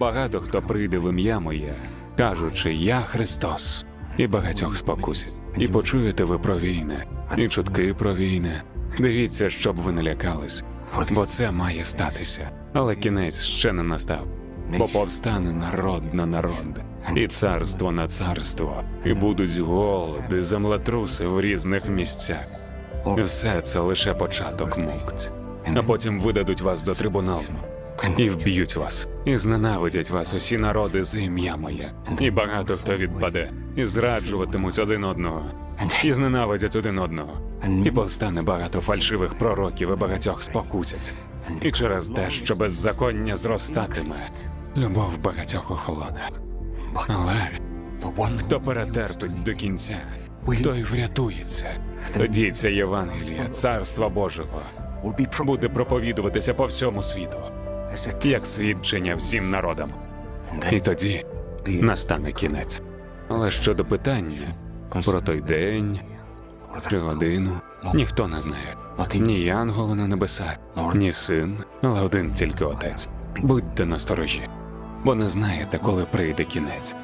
Багато хто прийде в ім'я моє, кажучи, я Христос, і багатьох спокусять. І почуєте ви про війни, і чутки про війни. Дивіться, щоб ви не лякались, бо це має статися. Але кінець ще не настав. Бо повстане народ на народ, і царство на царство, і будуть голоди, землетруси в різних місцях. Все це лише початок мук. А потім видадуть вас до трибуналу і вб'ють вас, і зненавидять вас усі народи за ім'я моє. І багато хто відпаде, і зраджуватимуть один одного, і зненавидять один одного. І повстане багато фальшивих пророків, і багатьох спокусять. І через те, що беззаконня зростатиме, любов багатьох охолоне. Але хто перетерпить до кінця, той врятується. Тоді це Євангеліє, Царства Божого, буде проповідуватися по всьому світу, як свідчення всім народам. І тоді настане кінець. Але щодо питання про той день чи годину, ніхто не знає. Ні янголи на небесах, ні син, але один тільки отець. Будьте насторожі, бо не знаєте, коли прийде кінець.